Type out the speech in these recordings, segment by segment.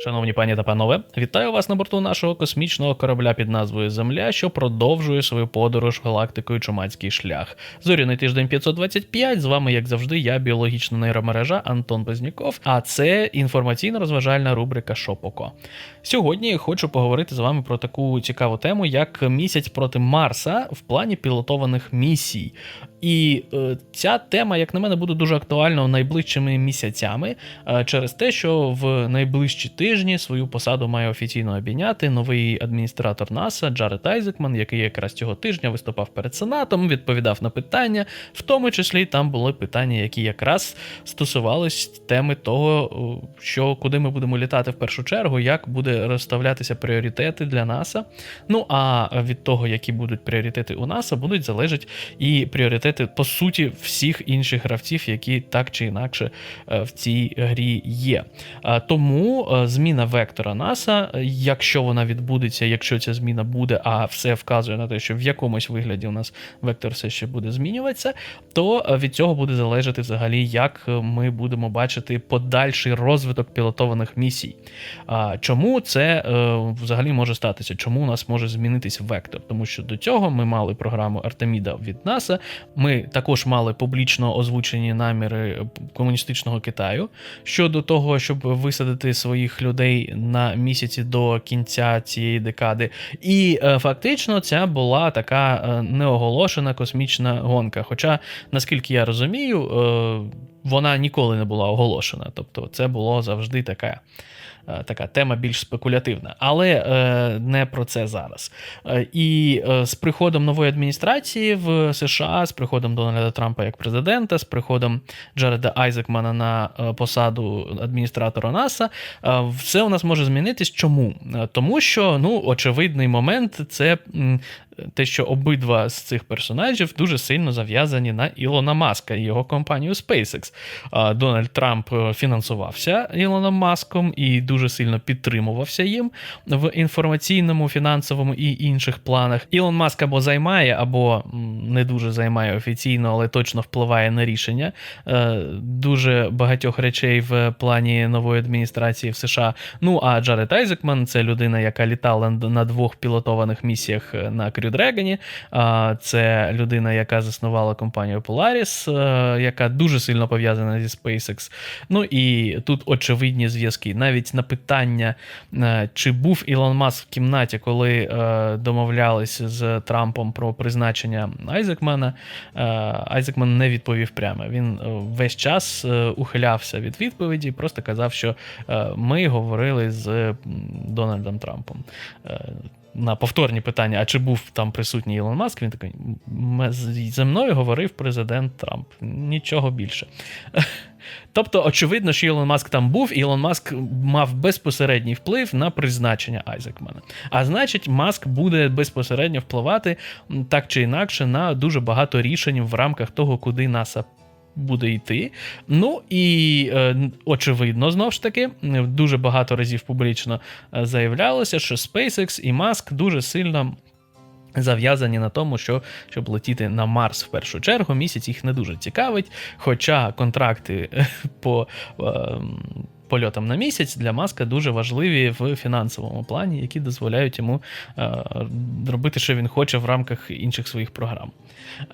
Шановні пані та панове, вітаю вас на борту нашого космічного корабля під назвою Земля, що продовжує свою подорож галактикою Чумацький шлях. Зоряний тиждень 525. З вами, як завжди, я, біологічна нейромережа Антон Безніков, а це інформаційно-розважальна рубрика Шопоко. Сьогодні хочу поговорити з вами про таку цікаву тему, як місяць проти Марса в плані пілотованих місій. І е, ця тема, як на мене, буде дуже актуальна найближчими місяцями е, через те, що в найближчі тижні свою посаду має офіційно обійняти новий адміністратор НАСА Джаред Айзекман, який якраз цього тижня виступав перед Сенатом, відповідав на питання, в тому числі там були питання, які якраз стосувались теми того, що куди ми будемо літати в першу чергу, як буде розставлятися пріоритети для НАСА. Ну а від того, які будуть пріоритети у НАСА, будуть залежати і пріоритети по суті всіх інших гравців, які так чи інакше е, в цій грі є. Тому е, зміна вектора НАСА, якщо вона відбудеться, якщо ця зміна буде, а все вказує на те, що в якомусь вигляді у нас вектор все ще буде змінюватися, то е, від цього буде залежати взагалі, як е, ми будемо бачити подальший розвиток пілотованих місій. Чому це е, взагалі може статися? Чому у нас може змінитись вектор? Тому що до цього ми мали програму Артеміда від НАСА. Ми також мали публічно озвучені наміри комуністичного Китаю щодо того, щоб висадити своїх людей на місяці до кінця цієї декади. І е, фактично ця була така е, неоголошена космічна гонка. Хоча, наскільки я розумію, е, вона ніколи не була оголошена. Тобто, це було завжди таке. Е, Така тема більш спекулятивна, але е, не про це зараз. Е, і з приходом нової адміністрації в США, з приходом Дональда Трампа як президента, з приходом Джареда Айзекмана на посаду адміністратора НАСА, все у нас може змінитись. Чому? Тому що ну, очевидний момент це. Те, що обидва з цих персонажів дуже сильно зав'язані на Ілона Маска і його компанію SpaceX. Дональд Трамп е, фінансувався Ілоном Маском і дуже сильно підтримувався їм в інформаційному, фінансовому і інших планах. Ілон Маск або займає, або не дуже займає офіційно, але точно впливає на рішення е, дуже багатьох речей в плані нової адміністрації в США. Ну а Джаред Айзекман це людина, яка літала на двох пілотованих місіях е, на Crew Dragon. А, Це людина, яка заснувала компанію Polaris, е, яка дуже сильно пов'язана зі SpaceX. Ну і тут очевидні зв'язки. Навіть на питання, е, чи був Ілон Маск в кімнаті, коли е, домовлялись з Трампом про призначення Айзекмана, е, Айзекман не відповів прямо. Він весь час ухилявся від відповіді, просто казав, що ми говорили з Дональдом Трампом. На повторні питання, а чи був там присутній Ілон Маск, він такий: зі мною говорив президент Трамп. Нічого більше. Тобто, очевидно, що Ілон Маск там був, і Ілон Маск мав безпосередній вплив на призначення Айзекмана. А значить, Маск буде безпосередньо впливати так чи інакше на дуже багато рішень в рамках того, куди НАСА буде йти. Ну і е, очевидно, знову ж таки, дуже багато разів публічно е, заявлялося, що SpaceX і Маск дуже сильно. Зав'язані на тому, що щоб летіти на Марс в першу чергу, місяць їх не дуже цікавить. Хоча контракти е, по е, польотам на місяць для Маска дуже важливі в фінансовому плані, які дозволяють йому е, робити, що він хоче в рамках інших своїх програм.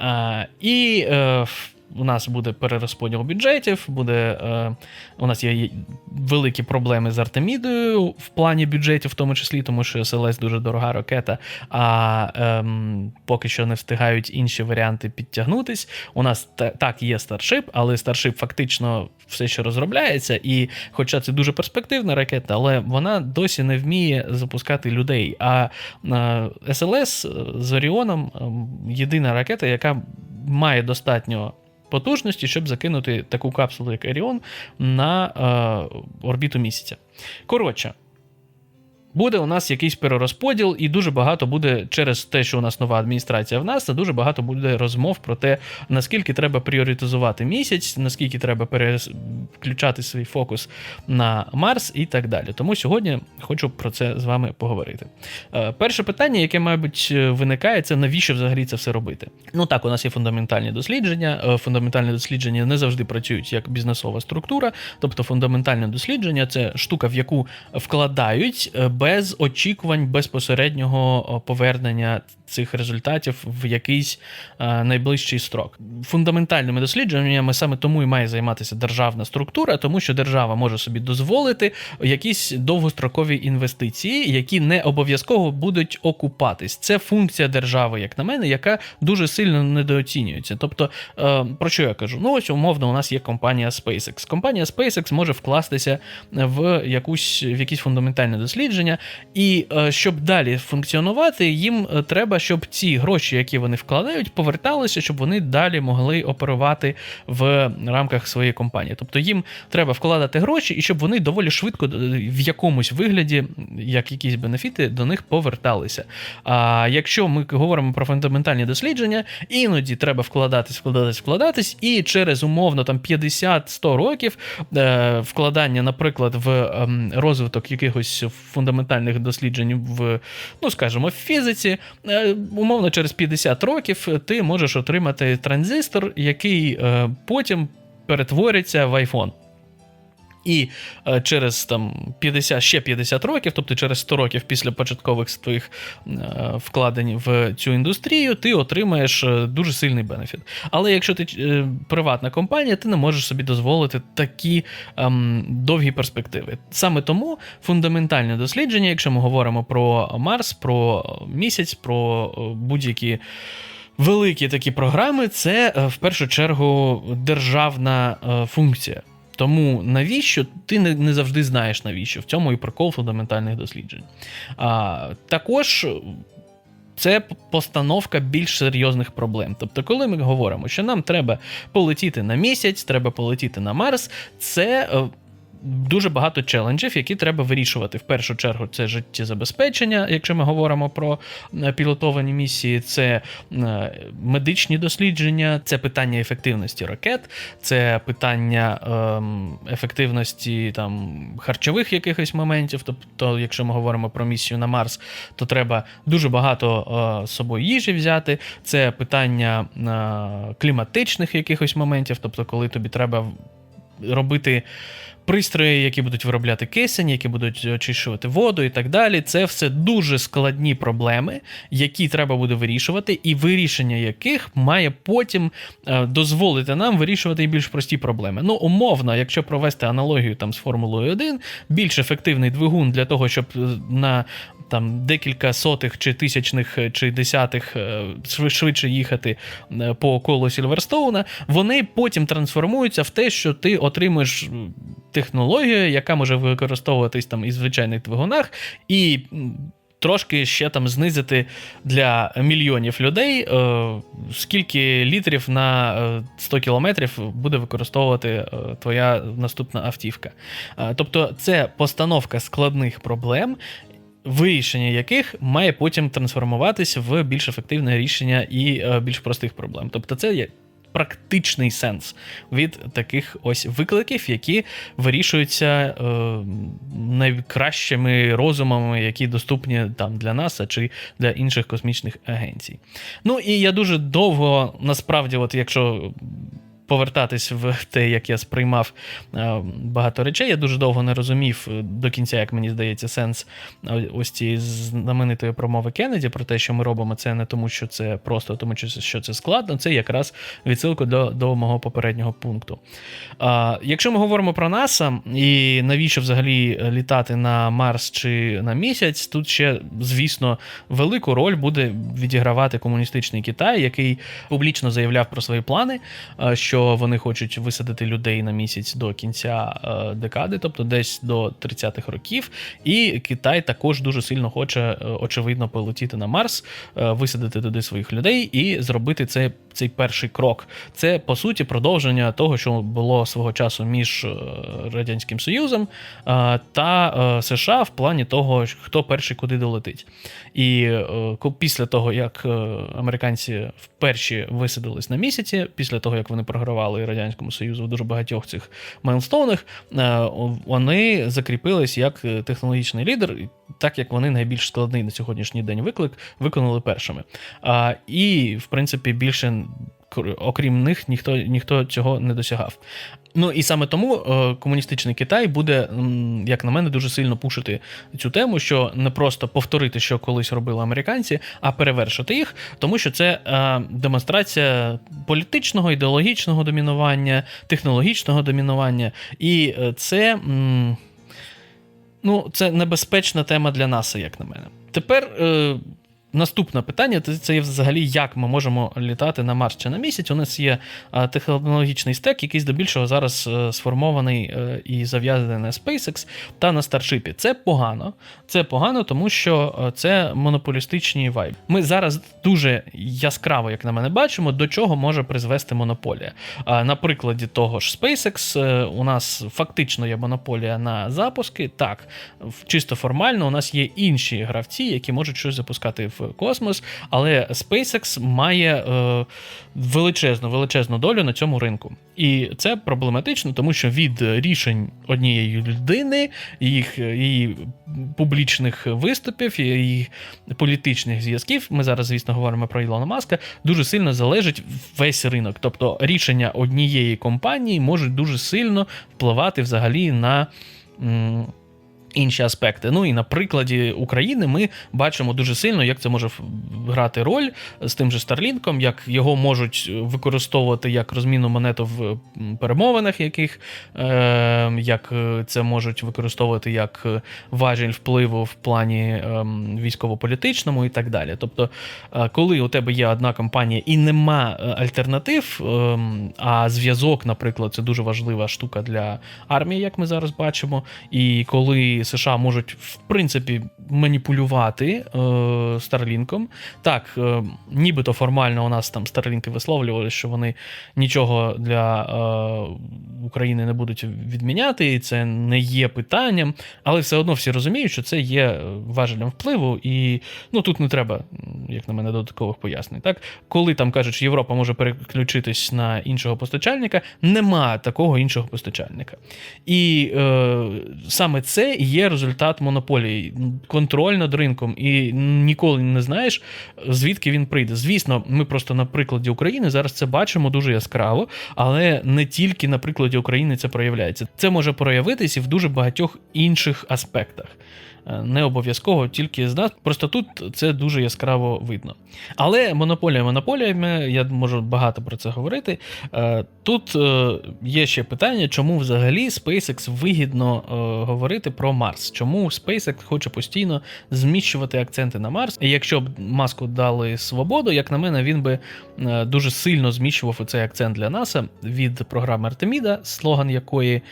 Е, і е, у нас буде перерозподіл бюджетів, буде, е, у нас є великі проблеми з Артемідою в плані бюджетів, в тому числі, тому що СЛС дуже дорога ракета, а ем, поки що не встигають інші варіанти підтягнутись. У нас та- так є Starship, але Starship фактично все ще розробляється, і хоча це дуже перспективна ракета, але вона досі не вміє запускати людей. А е, СЛС з Оріоном ем, єдина ракета, яка має достатньо потужності, щоб закинути таку капсулу, як Еріон, на е, орбіту місяця. Коротше. Буде у нас якийсь перерозподіл, і дуже багато буде через те, що у нас нова адміністрація в нас, дуже багато буде розмов про те, наскільки треба пріоритизувати місяць, наскільки треба переключати свій фокус на Марс і так далі. Тому сьогодні хочу про це з вами поговорити. Е, Перше питання, яке, мабуть, виникає, це навіщо взагалі це все робити? Ну так, у нас є фундаментальні дослідження. Е, Фундаментальні дослідження не завжди працюють як бізнесова структура, тобто фундаментальне дослідження це штука, в яку вкладають е, без очікувань безпосереднього е, повернення цих результатів в якийсь е, найближчий строк. Фундаментальними дослідженнями саме тому і має займатися державна структура, тому що держава може собі дозволити якісь довгострокові інвестиції, які не обов'язково будуть окупатись. Це функція держави, як на мене, яка дуже сильно недооцінюється. Тобто, е, про що я кажу? Ну ось умовно, у нас є компанія SpaceX. Компанія SpaceX може вкластися в якусь в якісь фундаментальне дослідження, і е, щоб далі функціонувати, їм е, треба, щоб ці гроші, які вони вкладають, поверталися, щоб вони далі могли оперувати в рамках своєї компанії. Тобто їм треба вкладати гроші, і щоб вони доволі швидко е, в якомусь вигляді, як якісь бенефіти, до них поверталися. А якщо ми говоримо про фундаментальні дослідження, іноді треба вкладатись, вкладатись, вкладатись, і через умовно там 50-100 років вкладання, наприклад, в ем, розвиток якихось фундаментальних досліджень в, ну скажімо, в фізиці, е, умовно, через 50 років ти можеш отримати транзистор, який е, потім перетвориться в iPhone. І е, через там 50, ще 50 років, тобто через 100 років після початкових твоїх е, вкладень в цю індустрію, ти отримаєш е, дуже сильний бенефіт. Але якщо ти е, приватна компанія, ти не можеш собі дозволити такі ем, довгі перспективи. Саме тому фундаментальне дослідження, якщо ми говоримо про Марс, про місяць, про е, будь-які. Великі такі програми це е, в першу чергу державна е, функція. Тому навіщо ти не, не завжди знаєш навіщо. В цьому і прикол фундаментальних досліджень. А, також це постановка більш серйозних проблем. Тобто, коли ми говоримо, що нам треба полетіти на місяць, треба полетіти на Марс, це. Дуже багато челенджів, які треба вирішувати. В першу чергу, це життєзабезпечення, якщо ми говоримо про е, пілотовані місії, це е, медичні дослідження, це питання ефективності ракет, це питання ем, ефективності там харчових якихось моментів. Тобто, якщо ми говоримо про місію на Марс, то треба дуже багато е, з собою їжі взяти. Це питання кліматичних якихось моментів, тобто, коли тобі треба робити. Пристрої, які будуть виробляти кисень, які будуть очищувати воду і так далі. Це все дуже складні проблеми, які треба буде вирішувати, і вирішення яких має потім е, дозволити нам вирішувати і більш прості проблеми. Ну, умовно, якщо провести аналогію там з Формулою 1, більш ефективний двигун для того, щоб е, на там декілька сотих чи тисячних чи десятих е, швидше їхати е, по колу Сільверстоуна, вони потім трансформуються в те, що ти отримуєш технологію, яка може використовуватись там і звичайних двигунах, і трошки ще там знизити для мільйонів людей, е, скільки літрів на е, 100 кілометрів буде використовувати е, твоя наступна автівка. Е, Тобто, це постановка складних проблем. Вирішення яких має потім трансформуватись в більш ефективне рішення і е, більш простих проблем. Тобто, це є практичний сенс від таких ось викликів, які вирішуються е, найкращими розумами, які доступні там для НАСА чи для інших космічних агенцій. Ну і я дуже довго, насправді, от якщо. Повертатись в те, як я сприймав е, багато речей. Я дуже довго не розумів е, до кінця, як мені здається, сенс е, ось цієї знаменитої промови Кеннеді про те, що ми робимо це не тому, що це просто, тому що це, складно. Це якраз відсилка до, до мого попереднього пункту. А, якщо ми говоримо про НАСА і навіщо взагалі літати на Марс чи на місяць, тут ще, звісно, велику роль буде відігравати комуністичний Китай, який публічно заявляв про свої плани. е, що вони хочуть висадити людей на місяць до кінця е, декади, тобто десь до 30-х років. І Китай також дуже сильно хоче, е, очевидно, полетіти на Марс, е, висадити туди своїх людей і зробити це цей перший крок, це по суті продовження того, що було свого часу між е, Радянським Союзом е, та е, США в плані того, хто перший куди долетить. І після того, як американці вперше висадились на місяці, після того як вони програвали Радянському Союзу в дуже багатьох цих майлстоунах, вони закріпились як технологічний лідер, так як вони найбільш складний на сьогоднішній день виклик виконали першими. А, і, в принципі, більше. кр- Окрім них, ніхто ніхто цього не досягав. Ну і саме тому е, комуністичний Китай буде, як на мене, дуже сильно пушити цю тему, що не просто повторити, що колись робили американці, а перевершити їх, тому що це е, демонстрація політичного, ідеологічного домінування, технологічного домінування, і е, це. Ну, це небезпечна тема для НАСА, як на мене. Тепер е, наступне питання: це, є взагалі, як ми можемо літати на Марс чи на місяць. У нас є технологічний стек, який здебільшого зараз е, сформований е, і зав'язаний на SpaceX та на Starship. Це погано. Це погано, тому що е, це монополістичні вайб. Ми зараз дуже яскраво, як на мене, бачимо, до чого може призвести монополія. На прикладі того ж SpaceX у нас фактично є монополія на запуски. Так, чисто формально у нас є інші гравці, які можуть щось запускати в космос, але SpaceX має е, величезну величезну долю на цьому ринку. І це проблематично, тому що від рішень однієї людини, їх її публічних виступів, її політичних зв'язків. Ми зараз, звісно, говоримо про Ілона Маска. Дуже сильно залежить весь ринок. Тобто рішення однієї компанії можуть дуже сильно впливати взагалі на. Інші аспекти. Ну і на прикладі України ми бачимо дуже сильно, як це може грати роль з тим же Старлінком, як його можуть використовувати як розмінну монету в перемовинах, яких е, як е, це можуть використовувати як е, важіль впливу в плані ем, військово-політичному і так далі. Тобто, е, коли у тебе є одна компанія і нема альтернатив, ем, а зв'язок, наприклад, це дуже важлива штука для армії, як ми зараз бачимо. І коли США можуть в принципі маніпулювати е, Старлінком, так, е, нібито формально у нас там Старлінки висловлювали, що вони нічого для е, України не будуть відміняти, і це не є питанням, але все одно всі розуміють, що це є е, важелем впливу, і ну тут не треба, як на мене, додаткових пояснень. Так, коли там кажуть, що Європа може переключитись на іншого постачальника, нема такого іншого постачальника. І е, саме це і є результат монополії, контроль над ринком, і ніколи не знаєш, звідки він прийде. Звісно, ми просто на прикладі України зараз це бачимо дуже яскраво, але не тільки на прикладі України це проявляється. Це може проявитися і в дуже багатьох інших аспектах. Не обов'язково тільки з нас. Просто тут це дуже яскраво видно. Але монополія монополіями, я можу багато про це говорити. Е, Тут е, є ще питання, чому взагалі SpaceX вигідно е, говорити про Марс. Чому SpaceX хоче постійно зміщувати акценти на Марс? І якщо б маску дали свободу, як на мене, він би дуже сильно зміщував цей акцент для НАСА від програми Артеміда, слоган якої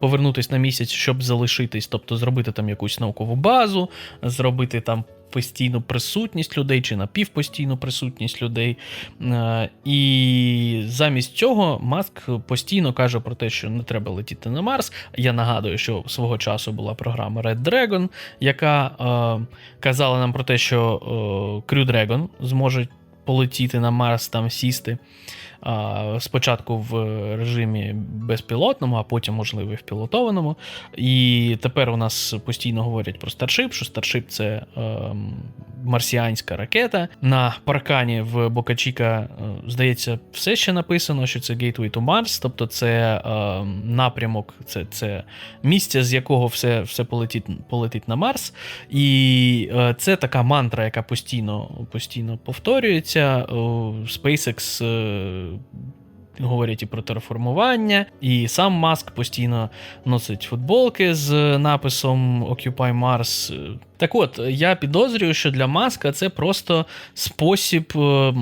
повернутись на місяць, щоб залишитись, тобто зробити там якусь наукову базу, зробити там. Постійну присутність людей чи напівпостійну присутність людей. Е, І замість цього Маск постійно каже про те, що не треба летіти на Марс. Я нагадую, що свого часу була програма Red Dragon, яка е, казала нам про те, що е, Crew Dragon зможе полетіти на Марс, там сісти. Спочатку в режимі безпілотному, а потім, можливо, і в пілотованому. І тепер у нас постійно говорять про Starship, що Starship це ем, марсіанська ракета. На паркані в Бокачіка, е, здається, все ще написано, що це Gateway to Mars, тобто це ем, напрямок, це, це місце, з якого все, все полетить, полетить на Марс. І е, це така мантра, яка постійно, постійно повторюється. О, SpaceX. Говорять і про терформування, і сам Маск постійно носить футболки з написом Occupy Mars. Так от, я підозрюю, що для Маска це просто спосіб е,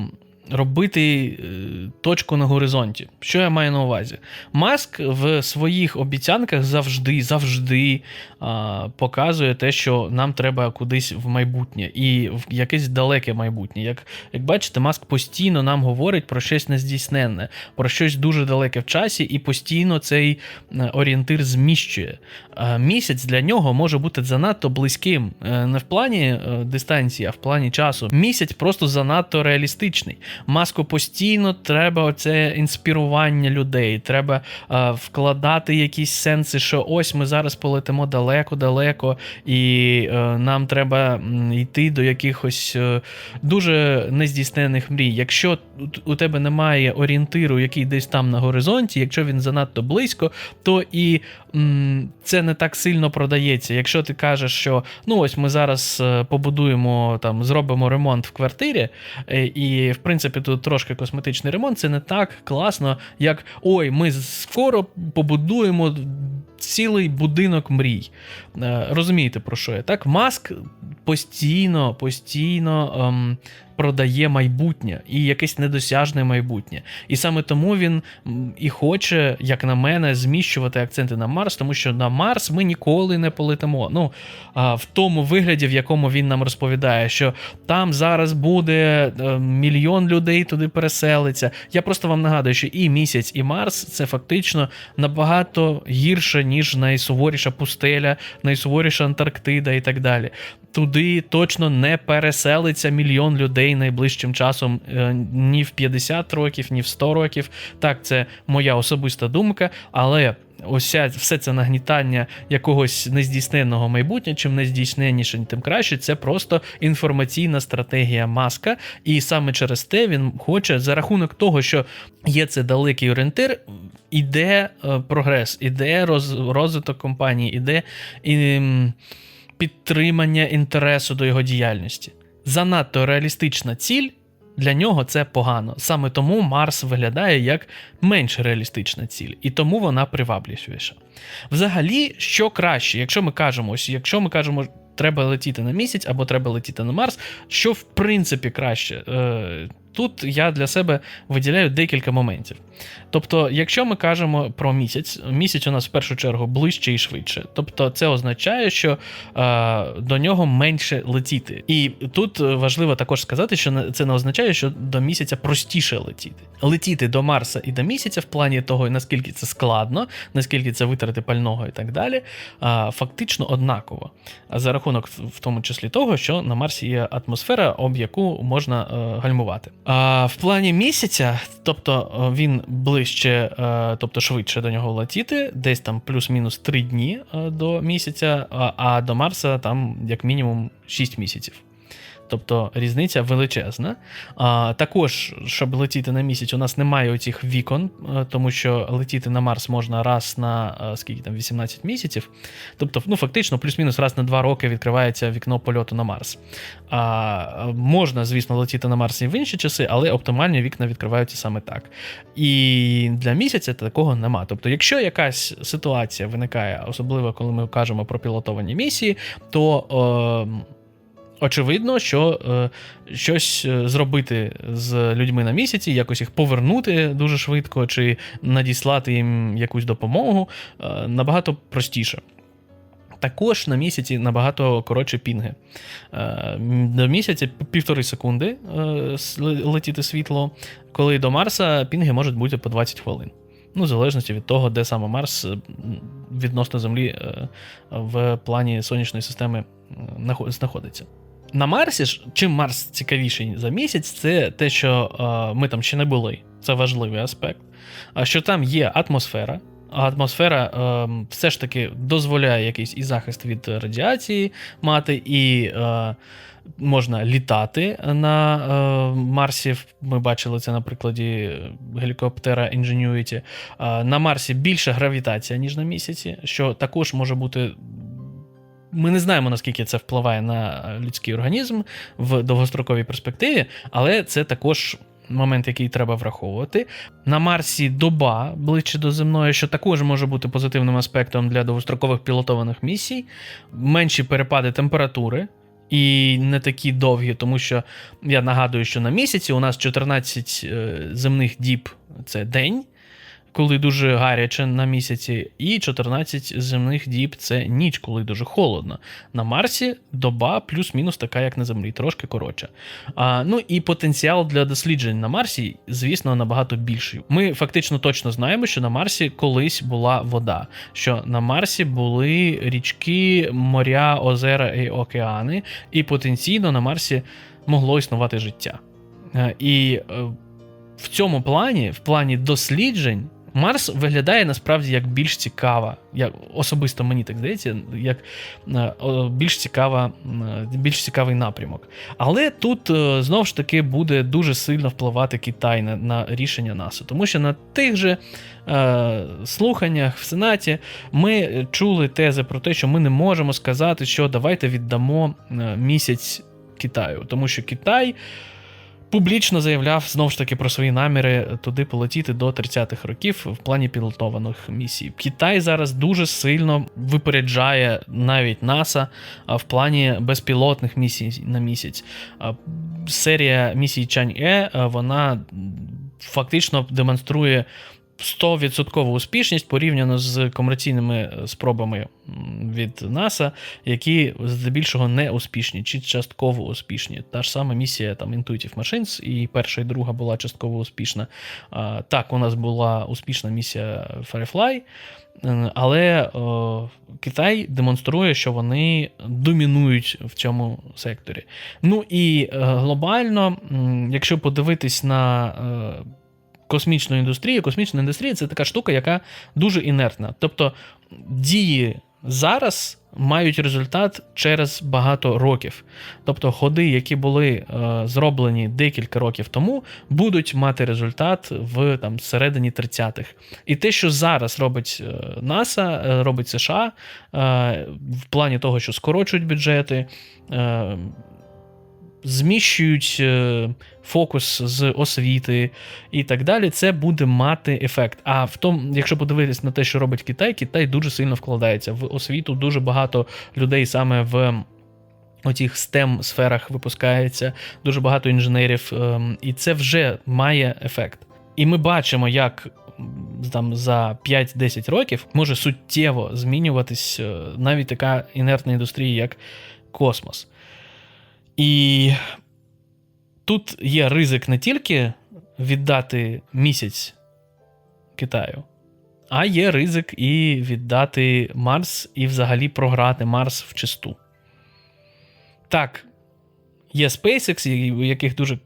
робити е, точку на горизонті. Що я маю на увазі? Маск в своїх обіцянках завжди, завжди а, показує те, що нам треба кудись в майбутнє, і в якесь далеке майбутнє. Як, як бачите, Маск постійно нам говорить про щось нездійсненне, про щось дуже далеке в часі, і постійно цей е, орієнтир зміщує. А місяць для нього може бути занадто близьким, Е, не в плані дистанції, а в плані часу. Місяць просто занадто реалістичний. Маску постійно треба оце інспірування людей. Треба е, вкладати якісь сенси, що ось ми зараз полетимо далеко-далеко, і е, нам треба йти до якихось е, дуже нездійснених мрій. Якщо у- тебе немає орієнтиру, який десь там на горизонті, якщо він занадто близько, то і м, це не так сильно продається. Якщо ти кажеш, що ну ось ми зараз е, побудуємо там, зробимо ремонт в квартирі, е, і в принципі тут трошки косметичний ремонт, це не так класно, як ой, ми скоро побудуємо цілий будинок мрій. Е, Розумієте, про що я? Так, маск постійно, постійно ем, продає майбутнє і якесь недосяжне майбутнє. І саме тому він і хоче, як на мене, зміщувати акценти на Марс, тому що на Марс ми ніколи не полетимо. Ну, в тому вигляді, в якому він нам розповідає, що там зараз буде е, мільйон людей туди переселиться. Я просто вам нагадую, що і місяць, і Марс це фактично набагато гірше, ніж найсуворіша пустеля, найсуворіша Антарктида і так далі. Туди точно не переселиться мільйон людей найближчим часом е, ні в 50 років, ні в 100 років. Так, це моя особиста думка, але. Ося все це нагнітання якогось нездійсненного майбутнього, чим нездійсненніше, тим краще. Це просто інформаційна стратегія маска, і саме через те він хоче за рахунок того, що є це далекий орієнтир, іде е, прогрес, іде роз, розвиток компанії, іде підтримання інтересу до його діяльності. Занадто реалістична ціль. Для нього це погано. Саме тому Марс виглядає як менш реалістична ціль, і тому вона привабливіша. Взагалі, що краще, якщо ми кажемо, ось якщо ми кажемо, треба летіти на місяць або треба летіти на Марс, що в принципі краще? Е, Тут я для себе виділяю декілька моментів. Тобто, якщо ми кажемо про місяць, місяць у нас в першу чергу ближче і швидше. Тобто, це означає, що е, до нього менше летіти. І тут важливо також сказати, що це не означає, що до місяця простіше летіти. Летіти до Марса і до місяця в плані того, наскільки це складно, наскільки це витрати пального і так далі, е, фактично однаково. За рахунок в тому числі того, що на Марсі є атмосфера, об яку можна е, гальмувати. А в плані місяця, тобто е, він ближче, е, тобто швидше до нього летіти, десь там плюс-мінус 3 дні е, до місяця, а до Марса там як мінімум 6 місяців. Тобто різниця величезна. А, також, щоб летіти на місяць, у нас немає оцих вікон, е, тому що летіти на Марс можна раз на е, скільки там 18 місяців. Тобто, ну фактично, плюс-мінус раз на 2 роки відкривається вікно польоту на Марс. А, можна, звісно, летіти на Марс і в інші часи, але оптимальні вікна відкриваються саме так. І для місяця такого нема. Тобто, якщо якась ситуація виникає, особливо коли ми кажемо про пілотовані місії, то. Е, Очевидно, що е, щось е, зробити з людьми на місяці, якось їх повернути дуже швидко, чи надіслати їм якусь допомогу е, набагато простіше. Також на місяці набагато коротше пінги. Е, До місяця півтори секунди е, летіти світло, коли до Марса пінги можуть бути по 20 хвилин. Ну, в залежності від того, де саме Марс відносно Землі в плані сонячної системи знаходиться. На Марсі ж, чим Марс цікавіший за місяць, це те, що е, ми там ще не були. Це важливий аспект. А що там є атмосфера. А атмосфера е, все ж таки дозволяє якийсь і захист від радіації мати, і е, можна літати на е, Марсі. Ми бачили це на прикладі гелікоптера Ingenuity. Е, на Марсі більша гравітація, ніж на місяці, що також може бути. Ми не знаємо, наскільки це впливає на людський організм в довгостроковій перспективі, але це також момент, який треба враховувати. На Марсі доба ближче до земної, що також може бути позитивним аспектом для довгострокових пілотованих місій, менші перепади температури. і не такі довгі, тому що я нагадую, що на місяці у нас 14 е, земних діб це день, коли дуже гаряче на місяці, і 14 земних діб це ніч, коли дуже холодно. На Марсі доба плюс-мінус така, як на Землі, трошки коротша. А, ну і потенціал для досліджень на Марсі, звісно, набагато більший. Ми фактично точно знаємо, що на Марсі колись була вода, що на Марсі були річки, моря, озера і океани, і потенційно на Марсі могло існувати життя. Е, І е, в цьому плані, в плані досліджень, Марс виглядає насправді як більш цікава, як особисто мені так здається, як е, більш цікава, більш цікавий напрямок. Але тут е, знову ж таки буде дуже сильно впливати Китай на, на рішення НАСА, тому що на тих же е, слуханнях в Сенаті ми чули тези про те, що ми не можемо сказати, що давайте віддамо е, місяць Китаю, тому що Китай публічно заявляв знову ж таки про свої наміри туди полетіти до 30-х років в плані пілотованих місій. Китай зараз дуже сильно випереджає навіть НАСА в плані безпілотних місій на місяць. Серія місій Чань-Е вона фактично демонструє 100% успішність порівняно з комерційними е, спробами від НАСА, які здебільшого не успішні чи частково успішні. Та ж сама місія там Intuitive Machines, і перша і друга була частково успішна. Так, у нас була успішна місія Firefly. Але Китай демонструє, що вони домінують в цьому секторі. Ну і е, глобально, якщо подивитись на е, космічну індустрію, космічна індустрія це така штука, яка дуже інертна. Тобто дії зараз мають результат через багато років. Тобто ходи, які були е, зроблені декілька років тому, будуть мати результат в там середині 30-х. І те, що зараз робить е, НАСА, е, робить США е, в плані того, що скорочують бюджети. Е, Зміщують е, фокус з освіти і так далі, це буде мати ефект. А в тому, якщо подивитись на те, що робить Китай, Китай дуже сильно вкладається в освіту. Дуже багато людей саме в отіх STEM сферах випускається, дуже багато інженерів, ем, і це вже має ефект. І ми бачимо, як там за 5-10 років може суттєво змінюватись е, навіть така інертна індустрія, як космос. І тут є ризик не тільки віддати місяць Китаю, а є ризик і віддати Марс, і взагалі програти Марс в чисту. Так, є SpaceX, у яких дуже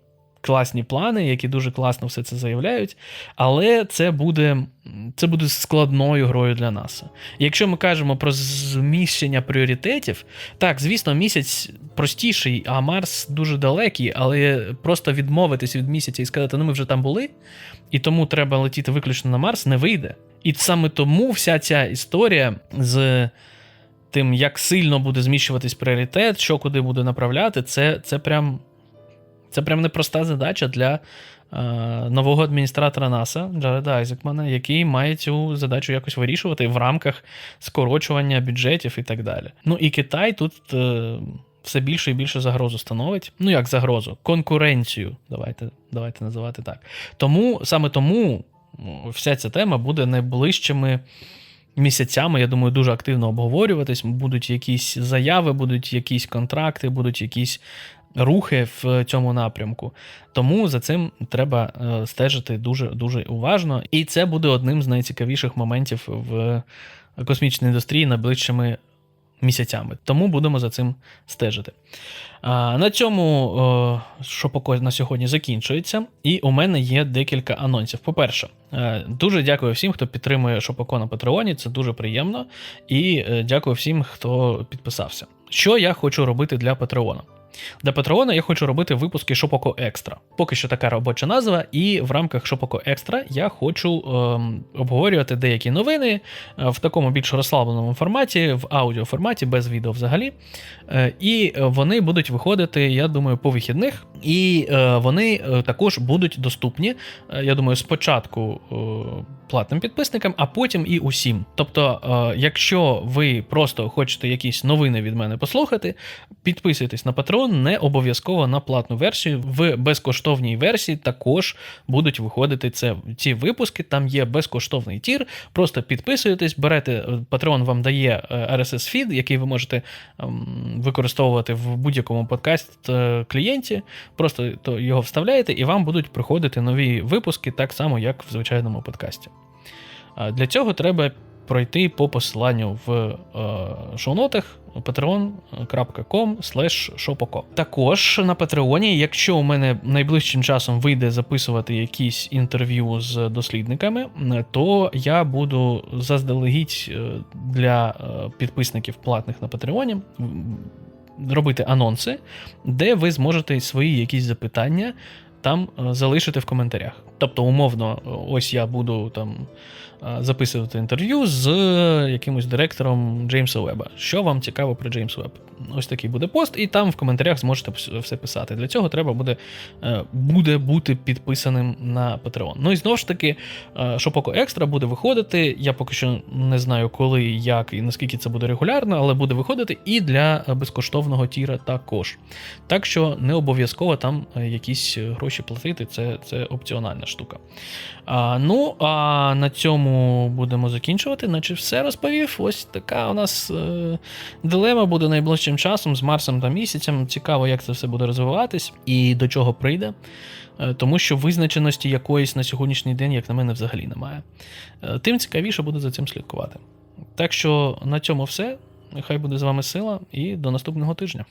класні плани, які дуже класно все це заявляють, але це буде, це буде складною грою для НАСА. Якщо ми кажемо про зміщення пріоритетів, так, звісно, місяць простіший, а Марс дуже далекий, але просто відмовитись від місяця і сказати, ну ми вже там були, і тому треба летіти виключно на Марс, не вийде. І саме тому вся ця історія з тим, як сильно буде зміщуватись пріоритет, що куди буде направляти, це, це прям. Це прям непроста задача для е, нового адміністратора НАСА Джареда Айзекмана, який має цю задачу якось вирішувати в рамках скорочування бюджетів і так далі. Ну і Китай тут е, все більше і більше загрозу становить. Ну як загрозу? Конкуренцію. Давайте, давайте називати так. Тому саме тому вся ця тема буде найближчими. Місяцями, я думаю, дуже активно обговорюватись. Будуть якісь заяви, будуть якісь контракти, будуть якісь рухи в цьому напрямку. Тому за цим треба е, стежити дуже дуже уважно. І це буде одним з найцікавіших моментів в космічній індустрії найближчими місяцями. Тому будемо за цим стежити. На цьому е, шопоко на сьогодні закінчується, і у мене є декілька анонсів. По-перше, е, дуже дякую всім, хто підтримує Шопоко на Патреоні. Це дуже приємно. І е, дякую всім, хто підписався. Що я хочу робити для Патреона? Для Патреона я хочу робити випуски Шопоко Екстра. Поки що така робоча назва, і в рамках Шопоко Екстра я хочу ем, обговорювати деякі новини е, в такому більш розслабленому форматі, в аудіоформаті, без відео взагалі. Е, і вони будуть виходити, я думаю, по вихідних. І е, вони е, також будуть доступні, е, я думаю, спочатку платним підписникам, а потім і усім. Тобто, якщо ви просто хочете якісь новини від мене послухати, підписуйтесь на Patreon, не обов'язково на платну версію. В безкоштовній версії також будуть виходити це, ці випуски. Там є безкоштовний тір. Просто підписуєтесь, берете Patreon вам дає RSS фід, який ви можете ем, використовувати в будь-якому подкаст клієнті. Просто то його вставляєте, і вам будуть приходити нові випуски, так само, як в звичайному подкасті. Для цього треба пройти по посиланню в е, шоу-нотах patreon.com shopoko. Також на Патреоні, якщо у мене найближчим часом вийде записувати якісь інтерв'ю з дослідниками, е, то я буду заздалегідь е, для підписників платних на Патреоні робити анонси, де ви зможете свої якісь запитання там е, залишити в коментарях. Тобто, умовно, ось я буду там е, записувати інтерв'ю з е, якимось директором Джеймса Веба. Що вам цікаво про Джеймс Веб? Ось такий буде пост, і там в коментарях зможете все писати. Для цього треба буде, е, буде бути підписаним на Patreon. Ну і знову ж таки, е, Шопоко Екстра буде виходити. Я поки що не знаю, коли, як і наскільки це буде регулярно, але буде виходити і для е, безкоштовного тіра також. Так що не обов'язково там е, якісь гроші платити, це, це опціональна штука. А, ну, а на цьому будемо закінчувати, наче все розповів. Ось така у нас е, дилема буде найближчим часом з Марсом та місяцем. Цікаво, як це все буде розвиватись і до чого прийде. Е, Тому що визначеності якоїсь на сьогоднішній день, як на мене, взагалі немає. Е, Тим цікавіше буде за цим слідкувати. Так що на цьому все. Нехай буде з вами сила, і до наступного тижня.